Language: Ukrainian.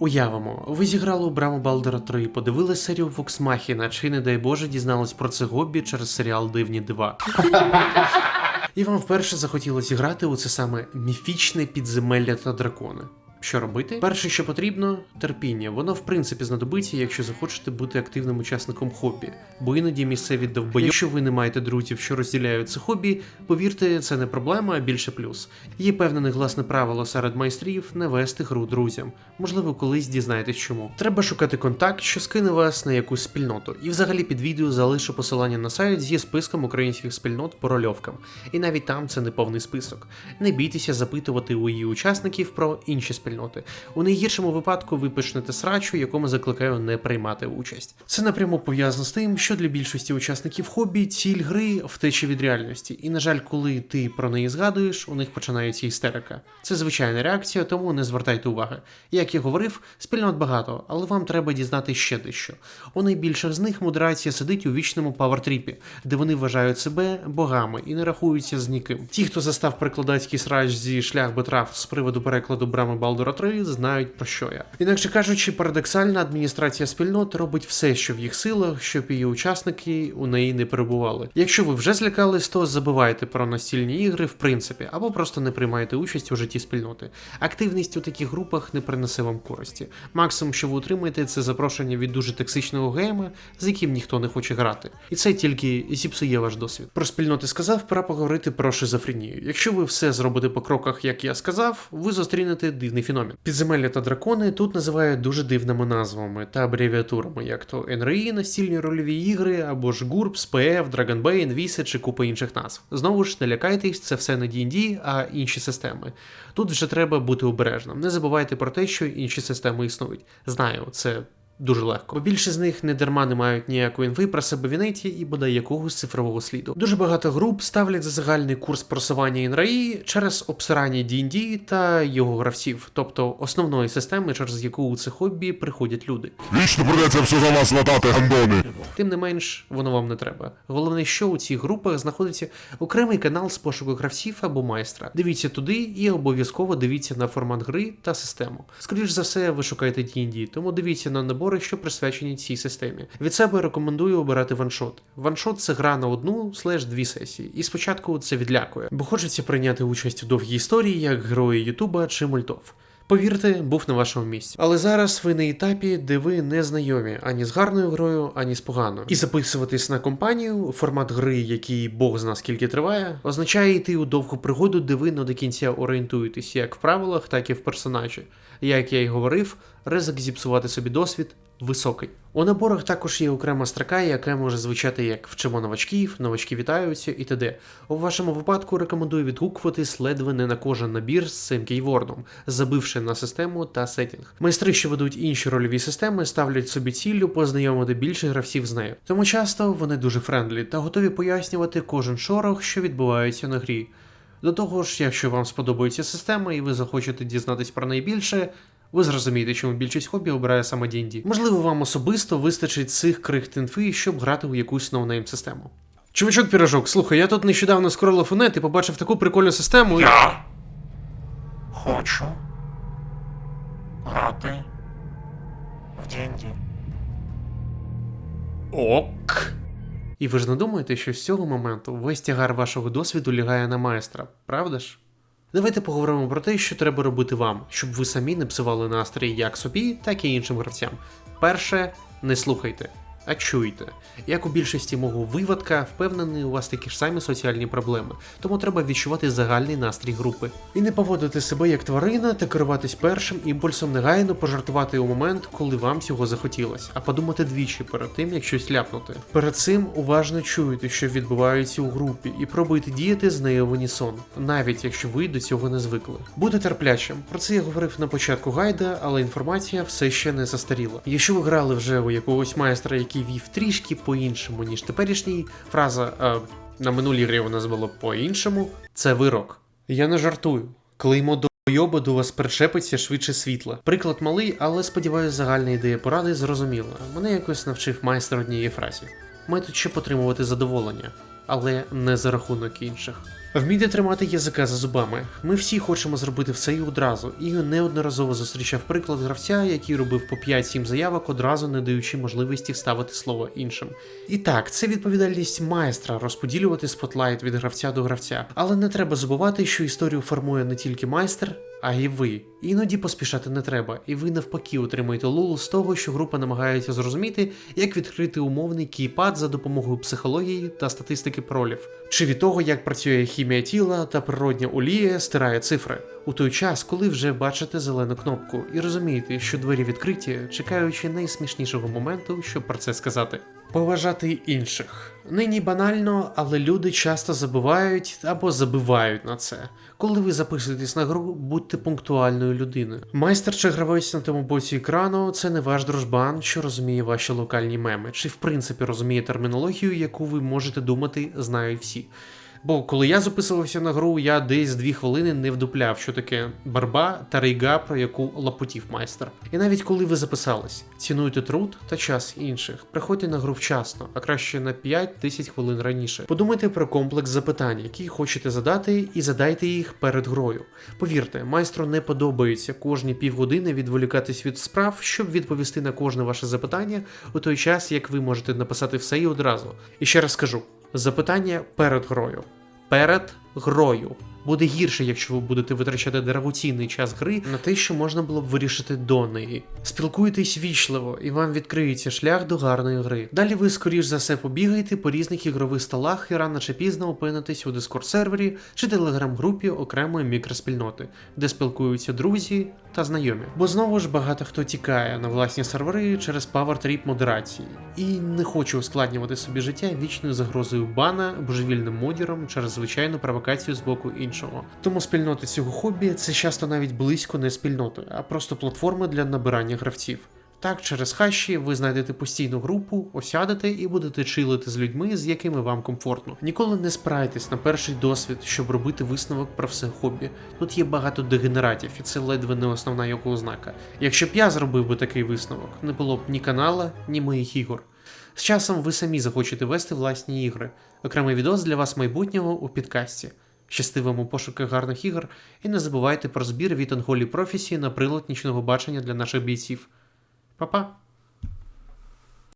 Уявимо, ви зіграли у Браму Балдера 3, подивили серію Machina, чи, не дай Боже, дізнались про це гобі через серіал Дивні дива. І вам вперше захотілося грати у це саме міфічне підземелля та дракони. Що робити? Перше, що потрібно, терпіння. Воно в принципі знадобиться, якщо захочете бути активним учасником хобі. Бо іноді місцеві довбойо, якщо ви не маєте друзів, що розділяють це хобі, повірте, це не проблема, а більше плюс. Є певне негласне правило серед майстрів не вести гру друзям. Можливо, колись дізнаєтесь чому. Треба шукати контакт, що скине вас на якусь спільноту. І взагалі під відео залишу посилання на сайт зі списком українських спільнот по рольовкам. І навіть там це не повний список. Не бійтеся запитувати у її учасників про інші спільноти. У найгіршому випадку ви почнете срачу, якому закликаю не приймати участь. Це напряму пов'язано з тим, що для більшості учасників хобі ціль гри втеча від реальності. І на жаль, коли ти про неї згадуєш, у них починається істерика. Це звичайна реакція, тому не звертайте уваги. Як я говорив, спільнот багато, але вам треба дізнати ще дещо. У найбільших з них модерація сидить у вічному павертріпі, де вони вважають себе богами і не рахуються з ніким. Ті, хто застав перекладацький срач зі шлях Бетраф з приводу перекладу Брами Балдора 3, знають про що я. Інакше кажучи, парадоксальна адміністрація спільнот робить все, що в їх силах, щоб її учасники у неї не перебували. Якщо ви вже злякались, то забувайте про настільні ігри в принципі, або просто не приймайте участь у житті спільноти. Активність у таких групах не принесе вам користі. Максимум, що ви отримаєте, це запрошення від дуже токсичного гейма, з яким ніхто не хоче грати. І це тільки зіпсує ваш досвід. Про спільноти сказав, пора поговорити про шизофренію. Якщо ви все зробите по кроках, як я сказав, ви зустрінете дивний феномен. Підземелля та дракони тут називають дуже дивними назвами та абревіатурами, як то НРІ, настільні рольові ігри, або ж GURPS, СпФ, Dragon Віси чи купа інших назв. Знову ж не лякайтесь, це все не D&D, а інші системи. Тут вже треба бути обережним. Не забувайте про те, що інші системи існують. Знаю, це. Дуже легко, бо більше з них не дарма не мають ніякої інфи про себе в інеті і бодай якогось цифрового сліду. Дуже багато груп ставлять за загальний курс просування інраї через обсирання D&D та його гравців, тобто основної системи, через яку у це хобі приходять люди. Вічно придеться все за вас латати гандони. Тим не менш, воно вам не треба. Головне, що у цих групах знаходиться окремий канал з пошуку гравців або майстра. Дивіться туди і обов'язково дивіться на формат гри та систему. Скоріш за все, ви шукаєте D&D, тому дивіться на набори, що присвячені цій системі. Від себе рекомендую обирати ваншот. Ваншот це гра на одну слеш дві сесії, і спочатку це відлякує, бо хочеться прийняти участь у довгій історії, як герої Ютуба чи мультов. Повірте, був на вашому місці. Але зараз ви на етапі, де ви не знайомі ані з гарною грою, ані з поганою. І записуватись на компанію, формат гри, який Бог зна скільки триває, означає йти у довгу пригоду, де ви не до кінця орієнтуєтесь як в правилах, так і в персонажі. Як я й говорив, ризик зіпсувати собі досвід високий. У наборах також є окрема строка, яка може звучати як вчимо новачків, новачки вітаються і т.д. У вашому випадку рекомендую відгукуватись ледве не на кожен набір з цим кейвордом, забивши на систему та сеттинг. Майстри, що ведуть інші рольові системи, ставлять собі ціллю познайомити більше гравців з нею. Тому часто вони дуже френдлі та готові пояснювати кожен шорох, що відбувається на грі. До того ж, якщо вам сподобається система і ви захочете дізнатись про неї більше, ви зрозумієте, чому більшість хобі обирає саме D&D. Можливо, вам особисто вистачить цих крихт інфи, щоб грати у якусь ноунейм систему. Чувачок пірожок, слухай, я тут нещодавно скролив у нет і побачив таку прикольну систему. Я хочу грати в D&D. Ок. І ви ж не думаєте, що з цього моменту весь тягар вашого досвіду лягає на майстра, правда ж? Давайте поговоримо про те, що треба робити вам, щоб ви самі не псували настрій як собі, так і іншим гравцям. Перше, не слухайте, а чуйте. Як у більшості мого виводка, впевнений, у вас такі ж самі соціальні проблеми, тому треба відчувати загальний настрій групи. І не поводити себе як тварина та керуватись першим імпульсом негайно пожартувати у момент, коли вам цього захотілось, а подумати двічі перед тим, як щось ляпнути. Перед цим уважно чуєте, що відбувається у групі, і пробуйте діяти з нею в унісон, навіть якщо ви до цього не звикли. Будьте терплячим. Про це я говорив на початку гайда, але інформація все ще не застаріла. Якщо ви грали вже у якогось майстра, який вів трішки по-іншому, ніж теперішній, фраза е, на минулій грі у нас було по-іншому, це вирок. Я не жартую. Клеймо до Йоба до вас причепиться швидше світла. Приклад малий, але сподіваюся, загальна ідея поради зрозуміла. Мене якось навчив майстер однієї фразі. Ми тут ще потримувати задоволення, але не за рахунок інших. Вмійте тримати язика за зубами. Ми всі хочемо зробити все і одразу, і неодноразово зустрічав приклад гравця, який робив по 5-7 заявок, одразу не даючи можливості вставити слово іншим. І так, це відповідальність майстра розподілювати спотлайт від гравця до гравця. Але не треба забувати, що історію формує не тільки майстер, а й ви. Іноді поспішати не треба, і ви навпаки отримаєте лул з того, що група намагається зрозуміти, як відкрити умовний кейпад за допомогою психології та статистики пролів, чи від того, як працює хімія тіла та природня олія стирає цифри. У той час, коли вже бачите зелену кнопку і розумієте, що двері відкриті, чекаючи найсмішнішого моменту, щоб про це сказати. Поважати інших. Нині банально, але люди часто забувають або забивають на це. Коли ви записуєтесь на гру, будьте пунктуальною людиною. Майстер чи гравець на тому боці екрану це не ваш дружбан, що розуміє ваші локальні меми, чи в принципі розуміє термінологію, яку ви можете думати, знають всі. Бо коли я записувався на гру, я десь дві хвилини не вдупляв, що таке барба та рейга, про яку лапотів майстер. І навіть коли ви записались, цінуйте труд та час інших. Приходьте на гру вчасно, а краще на 5-10 хвилин раніше. Подумайте про комплекс запитань, які хочете задати, і задайте їх перед грою. Повірте, майстру не подобається кожні півгодини відволікатись від справ, щоб відповісти на кожне ваше запитання у той час, як ви можете написати все і одразу. І ще раз скажу: запитання перед грою. Перед грою. Буде гірше, якщо ви будете витрачати дорогоцінний час гри на те, що можна було б вирішити до неї. Спілкуйтесь вічливо, і вам відкриється шлях до гарної гри. Далі ви, скоріш за все, побігаєте по різних ігрових столах і рано чи пізно опинитесь у дискорд сервері чи телеграм-групі окремої мікроспільноти, де спілкуються друзі та знайомі. Бо знову ж багато хто тікає на власні сервери через PowerTrip модерації. І не хочу ускладнювати собі життя вічною загрозою бана божевільним модіром через звичайну провокацію з боку іншого. Тому спільноти цього хобі це часто навіть близько не спільноти, а просто платформи для набирання гравців. Так, через хащі ви знайдете постійну групу, осядете і будете чилити з людьми, з якими вам комфортно. Ніколи не спирайтесь на перший досвід, щоб робити висновок про все хобі. Тут є багато дегенератів, і це ледве не основна його ознака. Якщо б я зробив би такий висновок, не було б ні канала, ні моїх ігор. З часом ви самі захочете вести власні ігри. Окремий відос для вас майбутнього у підкасті. Щасти вам у пошуках гарних ігор, і не забувайте про збір від Unholy Prophecy на прилад нічного бачення для наших бійців. папа.